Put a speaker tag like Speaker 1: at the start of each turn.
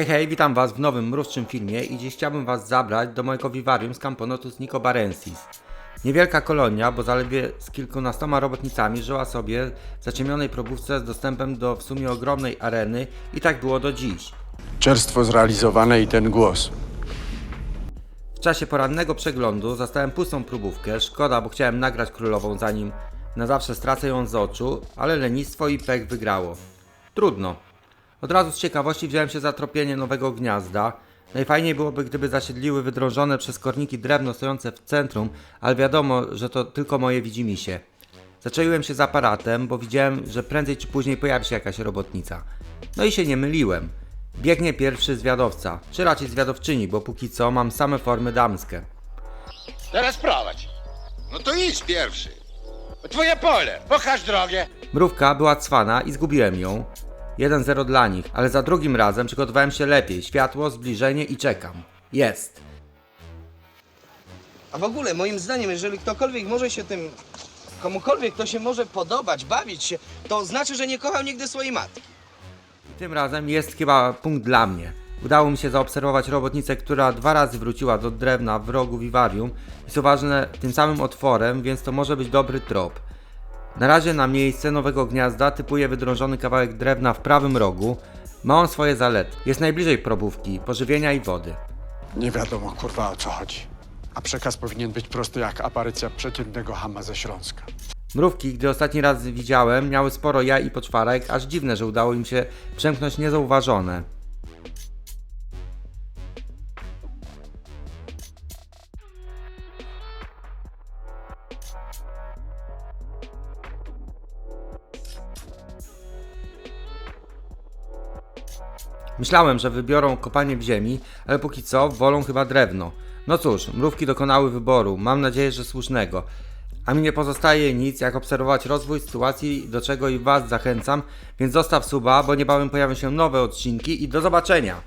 Speaker 1: Hej, hej, witam Was w nowym mrówczym filmie i dziś chciałbym Was zabrać do mojego wiwarium z Camponotus nicobarensis. Niewielka kolonia, bo zaledwie z kilkunastoma robotnicami żyła sobie w zaciemnionej probówce z dostępem do w sumie ogromnej areny i tak było do dziś.
Speaker 2: Czerstwo zrealizowane i ten głos.
Speaker 1: W czasie porannego przeglądu zastałem pustą próbówkę, szkoda, bo chciałem nagrać królową zanim na zawsze stracę ją z oczu, ale lenistwo i pech wygrało. Trudno. Od razu z ciekawości wziąłem się za tropienie nowego gniazda. Najfajniej byłoby, gdyby zasiedliły wydrążone przez korniki drewno stojące w centrum, ale wiadomo, że to tylko moje widzimisię. Zaczaiłem się z aparatem, bo widziałem, że prędzej czy później pojawi się jakaś robotnica. No i się nie myliłem. Biegnie pierwszy zwiadowca, czy raczej zwiadowczyni, bo póki co mam same formy damskie.
Speaker 3: Teraz prowadź.
Speaker 4: No to idź pierwszy.
Speaker 3: Twoje pole, pokaż drogę.
Speaker 1: Mrówka była cwana i zgubiłem ją. 1-0 dla nich, ale za drugim razem przygotowałem się lepiej. Światło, zbliżenie i czekam. Jest.
Speaker 5: A w ogóle, moim zdaniem, jeżeli ktokolwiek może się tym, komukolwiek to się może podobać, bawić się, to znaczy, że nie kochał nigdy swojej matki.
Speaker 1: Tym razem jest chyba punkt dla mnie. Udało mi się zaobserwować robotnicę, która dwa razy wróciła do drewna w rogu wiwarium i są ważne tym samym otworem, więc to może być dobry trop. Na razie na miejsce nowego gniazda typuję wydrążony kawałek drewna w prawym rogu. Ma on swoje zalety. Jest najbliżej probówki, pożywienia i wody.
Speaker 2: Nie wiadomo kurwa o co chodzi. A przekaz powinien być prosty jak aparycja przeciętnego hama ze Śląska.
Speaker 1: Mrówki, gdy ostatni raz widziałem, miały sporo jaj i poczwarek, aż dziwne, że udało im się przemknąć niezauważone. Myślałem, że wybiorą kopanie w ziemi, ale póki co wolą chyba drewno. No cóż, mrówki dokonały wyboru, mam nadzieję, że słusznego. A mi nie pozostaje nic, jak obserwować rozwój sytuacji, do czego i Was zachęcam, więc zostaw suba, bo niebawem pojawią się nowe odcinki i do zobaczenia!